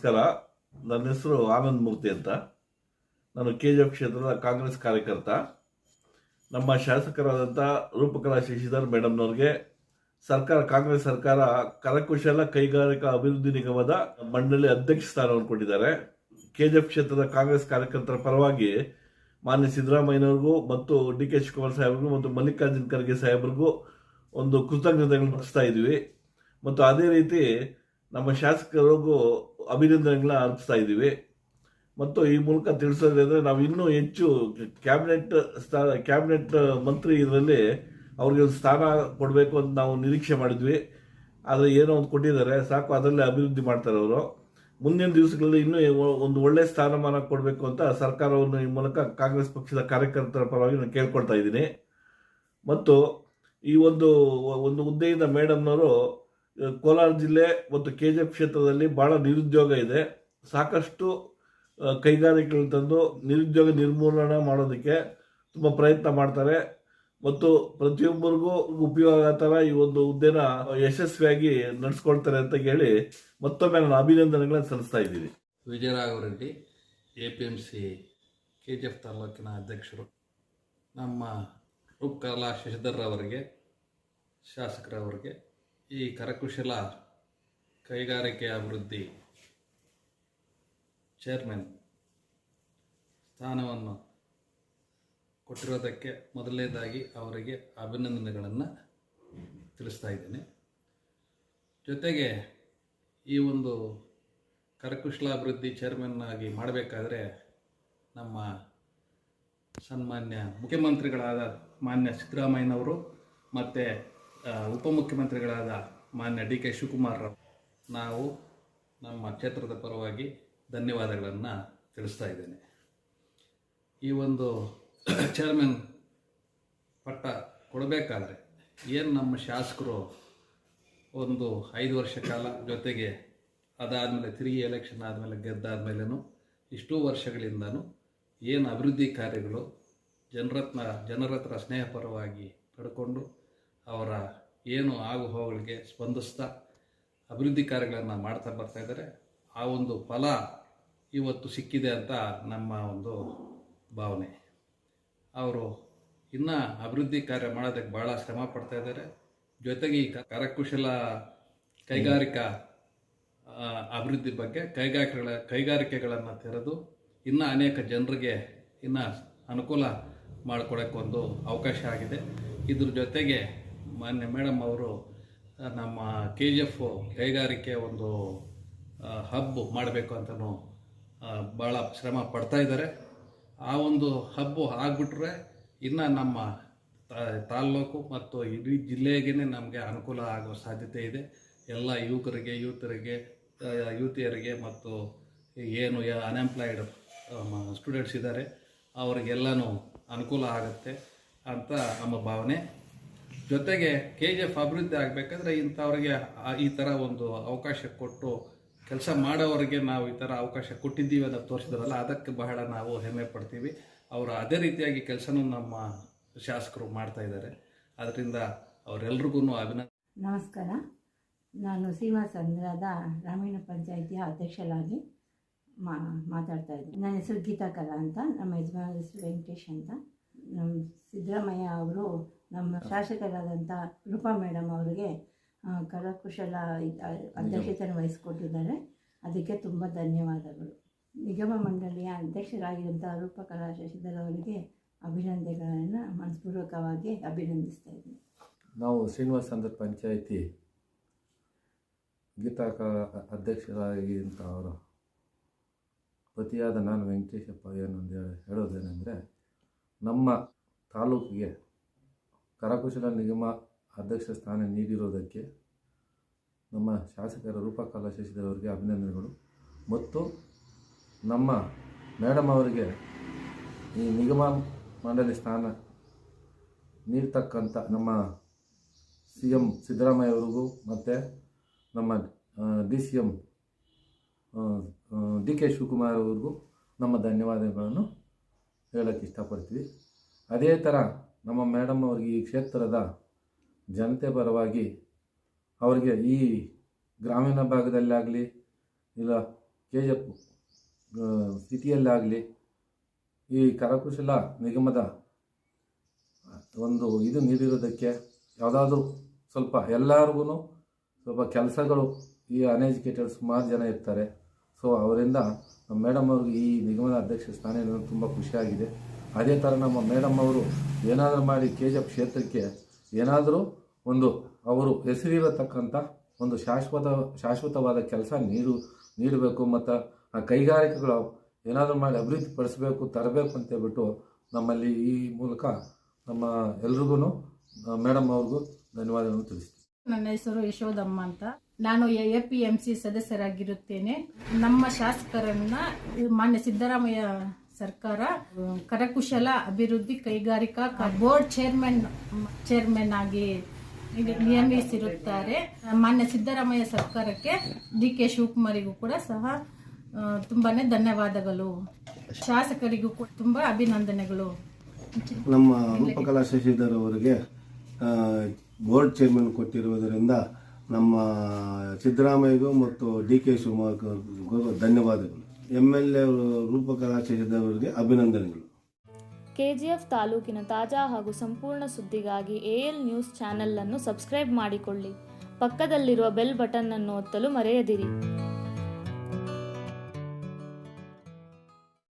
ನಮಸ್ಕಾರ. ನನ್ನ ಹೆಸರು ಆನಂದ್ ಮೂರ್ತಿ ಅಂತ. ನಾನು ಕೆ ಜಿ ಎಫ್ ಕ್ಷೇತ್ರದ ಕಾಂಗ್ರೆಸ್ ಕಾರ್ಯಕರ್ತ. ನಮ್ಮ ಶಾಸಕರಾದಂಥ ರೂಪಕಲಾ ಶಶಿಧರ್ ಮೇಡಮ್ನವ್ರಿಗೆ ಸರ್ಕಾರ, ಕಾಂಗ್ರೆಸ್ ಸರ್ಕಾರ ಕರಕುಶಲ ಕೈಗಾರಿಕಾ ಅಭಿವೃದ್ಧಿ ನಿಗಮದ ಮಂಡಳಿ ಅಧ್ಯಕ್ಷ ಸ್ಥಾನವನ್ನು ಕೊಟ್ಟಿದ್ದಾರೆ. ಕೆ ಜಿ ಎಫ್ ಕ್ಷೇತ್ರದ ಕಾಂಗ್ರೆಸ್ ಕಾರ್ಯಕರ್ತರ ಪರವಾಗಿ ಮಾನ್ಯ ಸಿದ್ದರಾಮಯ್ಯನವ್ರಿಗೂ ಮತ್ತು ಡಿ ಕೆ ಶಿವಕುಮಾರ್ ಸಾಹೇಬ್ರಿಗೂ ಮತ್ತು ಮಲ್ಲಿಕಾರ್ಜುನ್ ಖರ್ಗೆ ಸಾಹೇಬ್ರಿಗೂ ಒಂದು ಕೃತಜ್ಞತೆಗಳನ್ನು ಮುಗಿಸ್ತಾ ಮತ್ತು ಅದೇ ರೀತಿ ನಮ್ಮ ಶಾಸಕರಿಗೂ ಅಭಿನಂದನೆಗಳನ್ನ ಅರ್ಪಿಸ್ತಾ ಇದ್ದೀವಿ. ಮತ್ತು ಈ ಮೂಲಕ ತಿಳಿಸೋದ್ರೆ ನಾವು ಇನ್ನೂ ಹೆಚ್ಚು ಕ್ಯಾಬಿನೆಟ್ ಸ್ಥಾ ಕ್ಯಾಬಿನೆಟ್ ಮಂತ್ರಿ ಇದರಲ್ಲಿ ಅವ್ರಿಗೆ ಒಂದು ಸ್ಥಾನ ಕೊಡಬೇಕು ಅಂತ ನಾವು ನಿರೀಕ್ಷೆ ಮಾಡಿದ್ವಿ. ಆದರೆ ಏನೋ ಒಂದು ಕೊಟ್ಟಿದ್ದಾರೆ. ಸಾಕು, ಅದರಲ್ಲೇ ಅಭಿವೃದ್ಧಿ ಮಾಡ್ತಾರೆ ಅವರು. ಮುಂದಿನ ದಿವಸಗಳಲ್ಲಿ ಇನ್ನೂ ಒಂದು ಒಳ್ಳೆಯ ಸ್ಥಾನಮಾನ ಕೊಡಬೇಕು ಅಂತ ಸರ್ಕಾರವನ್ನು ಈ ಮೂಲಕ ಕಾಂಗ್ರೆಸ್ ಪಕ್ಷದ ಕಾರ್ಯಕರ್ತರ ಪರವಾಗಿ ನಾನು ಕೇಳ್ಕೊಳ್ತಾ ಇದ್ದೀನಿ. ಮತ್ತು ಈ ಒಂದು ಒಂದು ಹುದ್ದೆಯಿಂದ ಮೇಡಮ್ನವರು ಕೋಲಾರ ಜಿಲ್ಲೆ ಮತ್ತು ಕೆ ಜಿ ಎಫ್ ಕ್ಷೇತ್ರದಲ್ಲಿ ಬಹಳ ನಿರುದ್ಯೋಗ ಇದೆ. ಸಾಕಷ್ಟು ಕೈಗಾರಿಕೆಗಳು ತಂದು ನಿರುದ್ಯೋಗ ನಿರ್ಮೂಲನೆ ಮಾಡೋದಕ್ಕೆ ತುಂಬ ಪ್ರಯತ್ನ ಮಾಡ್ತಾರೆ. ಮತ್ತು ಪ್ರತಿಯೊಬ್ಬರಿಗೂ ಉಪಯೋಗ ಆ ಈ ಒಂದು ಹುದ್ದೆನ ಯಶಸ್ವಿಯಾಗಿ ನಡೆಸ್ಕೊಳ್ತಾರೆ ಅಂತ ಹೇಳಿ ಮತ್ತೊಮ್ಮೆ ನಾನು ಅಭಿನಂದನೆಗಳನ್ನು ಸಲ್ಲಿಸ್ತಾ ಇದ್ದೀನಿ. Vijayaraghavareddy A P M C K G F ತಾಲೂಕಿನ ಅಧ್ಯಕ್ಷರು. ನಮ್ಮ ಉಪ್ಕರ್ಲಾ ಶಶಿಧರ್ ಅವರಿಗೆ ಶಾಸಕರವರಿಗೆ ಈ ಕರಕುಶಲ ಕೈಗಾರಿಕೆ ಅಭಿವೃದ್ಧಿ ಚೇರ್ಮನ್ ಸ್ಥಾನವನ್ನು ಕೊಟ್ಟಿರೋದಕ್ಕೆ ಮೊದಲನೇದಾಗಿ ಅವರಿಗೆ ಅಭಿನಂದನೆಗಳನ್ನು ತಿಳಿಸ್ತಾ ಇದ್ದೇನೆ. ಜೊತೆಗೆ ಈ ಒಂದು ಕರಕುಶಲಾಭಿವೃದ್ಧಿ ಚೇರ್ಮನ್ ಆಗಿ ಮಾಡಬೇಕಾದ್ರೆ ನಮ್ಮ ಸನ್ಮಾನ್ಯ ಮುಖ್ಯಮಂತ್ರಿಗಳಾದ ಮಾನ್ಯ ಸಿದ್ದರಾಮಯ್ಯನವರು ಮತ್ತು ಉಪಮುಖ್ಯಮಂತ್ರಿಗಳಾದ ಮಾನ್ಯ ಡಿ ಕೆ ಶಿವಕುಮಾರ್ ನಾವು ನಮ್ಮ ಕ್ಷೇತ್ರದ ಪರವಾಗಿ ಧನ್ಯವಾದಗಳನ್ನು ತಿಳಿಸ್ತಾ ಇದ್ದೇನೆ. ಈ ಒಂದು ಚೇರ್ಮನ್ ಪಟ್ಟ ಕೊಡಬೇಕಾದ್ರೆ ಏನು ನಮ್ಮ ಶಾಸಕರು ಒಂದು ಐದು ವರ್ಷ ಕಾಲ ಜೊತೆಗೆ ಅದಾದಮೇಲೆ ತಿರುಗಿ ಎಲೆಕ್ಷನ್ ಆದಮೇಲೆ ಗೆದ್ದಾದ್ಮೇಲೂ ಇಷ್ಟೂ ವರ್ಷಗಳಿಂದನೂ ಏನು ಅಭಿವೃದ್ಧಿ ಕಾರ್ಯಗಳು ಜನರತ್ನ, ಜನರ ಹತ್ರ ಸ್ನೇಹಪರವಾಗಿ ಪಡ್ಕೊಂಡು ಅವರ ಏನು ಆಗು ಹೋಗಳಿಗೆ ಸ್ಪಂದಿಸ್ತಾ ಅಭಿವೃದ್ಧಿ ಕಾರ್ಯಗಳನ್ನು ಮಾಡ್ತಾ ಬರ್ತಾ ಇದ್ದಾರೆ. ಆ ಒಂದು ಫಲ ಇವತ್ತು ಸಿಕ್ಕಿದೆ ಅಂತ ನಮ್ಮ ಒಂದು ಭಾವನೆ. ಅವರು ಇನ್ನೂ ಅಭಿವೃದ್ಧಿ ಕಾರ್ಯ ಮಾಡೋದಕ್ಕೆ ಭಾಳ ಶ್ರಮ ಪಡ್ತಾ ಇದ್ದಾರೆ. ಜೊತೆಗೆ ಈ ಕರಕುಶಲ ಕೈಗಾರಿಕಾ ಅಭಿವೃದ್ಧಿ ಬಗ್ಗೆ ಕೈಗಾರಿಕೆಗಳ, ಕೈಗಾರಿಕೆಗಳನ್ನು ತೆರೆದು ಇನ್ನೂ ಅನೇಕ ಜನರಿಗೆ ಇನ್ನೂ ಅನುಕೂಲ ಮಾಡಿಕೊಡೋಕ್ಕೊಂದು ಅವಕಾಶ ಆಗಿದೆ. ಇದ್ರ ಜೊತೆಗೆ ಮಾನ್ಯ ಮೇಡಮ್ ಅವರು ನಮ್ಮ ಕೆ ಜಿ ಎಫ್ ಕೈಗಾರಿಕೆ ಒಂದು ಹಬ್ ಮಾಡಬೇಕು ಅಂತಲೂ ಭಾಳ ಶ್ರಮ ಪಡ್ತಾ ಇದ್ದಾರೆ. ಆ ಒಂದು ಹಬ್ಬು ಆಗಿಬಿಟ್ರೆ ಇನ್ನು ನಮ್ಮ ತಾಲ್ಲೂಕು ಮತ್ತು ಇಡೀ ಜಿಲ್ಲೆಗೇ ನಮಗೆ ಅನುಕೂಲ ಆಗೋ ಸಾಧ್ಯತೆ ಇದೆ. ಎಲ್ಲ ಯುವಕರಿಗೆ, ಯುವತರಿಗೆ ಯುವತಿಯರಿಗೆ ಮತ್ತು ಏನು ಅನ್ಎಂಪ್ಲಾಯ್ಡ್ ಸ್ಟೂಡೆಂಟ್ಸ್ ಇದ್ದಾರೆ, ಅವರಿಗೆಲ್ಲನೂ ಅನುಕೂಲ ಆಗುತ್ತೆ ಅಂತ ನಮ್ಮ ಭಾವನೆ. ಜೊತೆಗೆ ಕೆ ಜಿ ಎಫ್ ಅಭಿವೃದ್ಧಿ ಆಗಬೇಕಾದ್ರೆ ಇಂಥವ್ರಿಗೆ ಈ ಥರ ಒಂದು ಅವಕಾಶ ಕೊಟ್ಟು ಕೆಲಸ ಮಾಡೋವರಿಗೆ ನಾವು ಈ ಥರ ಅವಕಾಶ ಕೊಟ್ಟಿದ್ದೀವಿ ಅಂತ ತೋರಿಸಿದ್ರಲ್ಲ, ಅದಕ್ಕೆ ಬಹಳ ನಾವು ಹೆಮ್ಮೆ ಪಡ್ತೀವಿ. ಅವರು ಅದೇ ರೀತಿಯಾಗಿ ಕೆಲಸನೂ ನಮ್ಮ ಶಾಸಕರು ಮಾಡ್ತಾ ಇದ್ದಾರೆ. ಅದರಿಂದ ಅವರೆಲ್ರಿಗೂ ಅಭಿನಂದ ನಮಸ್ಕಾರ. ನಾನು ಸೀಮಾ ಸಂದ್ರದ ಗ್ರಾಮೀಣ ಪಂಚಾಯಿತಿಯ ಅಧ್ಯಕ್ಷರಾಗಿ ಮಾ, ಮಾತಾಡ್ತಾ ಇದ್ದೀನಿ. ನನ್ನ ಹೆಸರು ಗೀತಾ ಕಲಾ ಅಂತ, ನಮ್ಮ ಯಜಮಾನ ಹೆಸರು ವೆಂಕಟೇಶ್ ಅಂತ. ನಮ್ಮ ಸಿದ್ದರಾಮಯ್ಯ ಅವರು ನಮ್ಮ ಶಾಸಕರಾದಂಥ ರೂಪಾ ಮೇಡಮ್ ಅವರಿಗೆ ಕರಕುಶಲ ಅಧ್ಯಕ್ಷತೆಯನ್ನು ವಹಿಸಿಕೊಟ್ಟಿದ್ದಾರೆ. ಅದಕ್ಕೆ ತುಂಬ ಧನ್ಯವಾದಗಳು. ನಿಗಮ ಮಂಡಳಿಯ ಅಧ್ಯಕ್ಷರಾಗಿದ್ದಂಥ ರೂಪಕಲಾ ಶಶಿಧರ್ ಅವರಿಗೆ ಅಭಿನಂದನೆಗಳನ್ನು ಮನಸ್ಪೂರ್ವಕವಾಗಿ ಅಭಿನಂದಿಸ್ತಾ ಇದ್ದೀನಿ. ನಾವು ಶ್ರೀನಿವಾಸ ಅಂದ್ರ ಪಂಚಾಯಿತಿ ಗೀತಾ ಅವರು ಪತಿಯಾದ ನಾನು ವೆಂಕಟೇಶಪ್ಪ ಏನೊಂದು ಹೇಳಿ ಹೇಳೋದೇನೆಂದರೆ ನಮ್ಮ ತಾಲೂಕಿಗೆ ಕರಕುಶಲ ನಿಗಮ ಅಧ್ಯಕ್ಷ ಸ್ಥಾನ ನೀಡಿರೋದಕ್ಕೆ ನಮ್ಮ ಶಾಸಕರ ರೂಪಕಲಾ ಶಶಿಧರ್ ಅವರಿಗೆ ಅಭಿನಂದನೆಗಳು. ಮತ್ತು ನಮ್ಮ ಮೇಡಮ್ ಅವರಿಗೆ ಈ ನಿಗಮ ಮಂಡಳಿ ಸ್ಥಾನ ನೀಡ್ತಕ್ಕಂಥ ನಮ್ಮ ಸಿ ಎಂ ಸಿದ್ದರಾಮಯ್ಯ ಅವ್ರಿಗೂ ಮತ್ತು ನಮ್ಮ D C M D K Shivakumar ಅವ್ರಿಗೂ ನಮ್ಮ ಧನ್ಯವಾದಗಳನ್ನು ಹೇಳೋಕ್ಕೆ ಇಷ್ಟಪಡ್ತೀವಿ. ಅದೇ ಥರ ನಮ್ಮ ಮೇಡಮ್ ಅವ್ರಿಗೆ ಈ ಕ್ಷೇತ್ರದ ಜನತೆ ಪರವಾಗಿ ಅವರಿಗೆ ಈ ಗ್ರಾಮೀಣ ಭಾಗದಲ್ಲಾಗಲಿ, ಇಲ್ಲ ಕೆ ಜಿ ಎಫ್ ಸಿಟಿಯಲ್ಲಾಗಲಿ ಈ ಕರಕುಶಲ ನಿಗಮದ ಒಂದು ಇದು ನೀಡಿರೋದಕ್ಕೆ ಯಾವುದಾದ್ರೂ ಸ್ವಲ್ಪ ಎಲ್ಲರಿಗೂ ಸ್ವಲ್ಪ ಕೆಲಸಗಳು ಈ ಅನ್ಎಜುಕೇಟೆಡ್ ಸುಮಾರು ಜನ ಇರ್ತಾರೆ. ಸೊ ಅವರಿಂದ ನಮ್ಮ ಮೇಡಮ್ ಅವ್ರಿಗೆ ಈ ನಿಗಮದ ಅಧ್ಯಕ್ಷ ಸ್ಥಾನ ತುಂಬ ಖುಷಿಯಾಗಿದೆ. ಅದೇ ಥರ ನಮ್ಮ ಮೇಡಮ್ ಅವರು ಏನಾದರೂ ಮಾಡಿ ಕೆ ಜಿ ಎಫ್ ಕ್ಷೇತ್ರಕ್ಕೆ ಏನಾದರೂ ಒಂದು ಅವರು ಹೆಸರಿರತಕ್ಕಂಥ ಒಂದು ಶಾಶ್ವತ, ಶಾಶ್ವತವಾದ ಕೆಲಸ ನೀಡು, ನೀಡಬೇಕು ಮತ್ತು ಆ ಕೈಗಾರಿಕೆಗಳು ಏನಾದರೂ ಮಾಡಿ ಅಭಿವೃದ್ಧಿ ಪಡಿಸಬೇಕು ತರಬೇಕು ಅಂತ ಹೇಳ್ಬಿಟ್ಟು ನಮ್ಮಲ್ಲಿ ಈ ಮೂಲಕ ನಮ್ಮ ಎಲ್ರಿಗೂ ಮೇಡಮ್ ಅವ್ರಿಗೂ ಧನ್ಯವಾದಗಳನ್ನು ತಿಳಿಸ್ತೀನಿ. ನನ್ನ ಹೆಸರು ಯಶೋಧಮ್ಮ ಅಂತ. ನಾನು ಎ ಪಿ ಎಂ ಸಿ ಸದಸ್ಯರಾಗಿರುತ್ತೇನೆ. ನಮ್ಮ ಶಾಸಕರನ್ನ ಮಾನ್ಯ ಸಿದ್ದರಾಮಯ್ಯ ಸರ್ಕಾರ ಕರಕುಶಲ ಅಭಿವೃದ್ಧಿ ಕೈಗಾರಿಕಾ ಬೋರ್ಡ್ ಚೇರ್ಮನ್ ಚೇರ್ಮನ್ ಆಗಿ ನಿಯಮಿಸಿರುತ್ತಾರೆ. ಮಾನ್ಯ ಸಿದ್ದರಾಮಯ್ಯ ಸರ್ಕಾರಕ್ಕೆ ಡಿ ಕೆ ಶಿವಕುಮಾರಿಗೂ ಕೂಡ ಸಹ ತುಂಬಾನೇ ಧನ್ಯವಾದಗಳು. ಶಾಸಕರಿಗೂ ಕೂಡ ತುಂಬಾ ಅಭಿನಂದನೆಗಳು. ನಮ್ಮ ರೂಪಕಲಾ ಶಶಿಧರ್ ಅವರಿಗೆ ಬೋರ್ಡ್ ಚೇರ್ಮನ್ ಕೊಟ್ಟಿರುವುದರಿಂದ ನಮ್ಮ ಸಿದ್ದರಾಮಯ್ಯಗೂ ಮತ್ತು ಡಿ ಕೆ ಶಿವಕುಮಾರ್ ಧನ್ಯವಾದಗಳು. M L A Roopakala Shashidhar ಅವರಿಗೆ ಅಭಿನಂದನೆಗಳು ಕೆಜಿಎಫ್ ತಾಲೂಕಿನ ತಾಜಾ ಹಾಗೂ ಸಂಪೂರ್ಣ ಸುದ್ದಿಗಾಗಿ ಎಎಲ್ ನ್ಯೂಸ್ ಚಾನೆಲ್ ಅನ್ನು ಸಬ್ಸ್ಕ್ರೈಬ್ ಮಾಡಿಕೊಳ್ಳಿ. ಪಕ್ಕದಲ್ಲಿರುವ ಬೆಲ್ ಬಟನ್ ಅನ್ನು ಒತ್ತಲು ಮರೆಯದಿರಿ.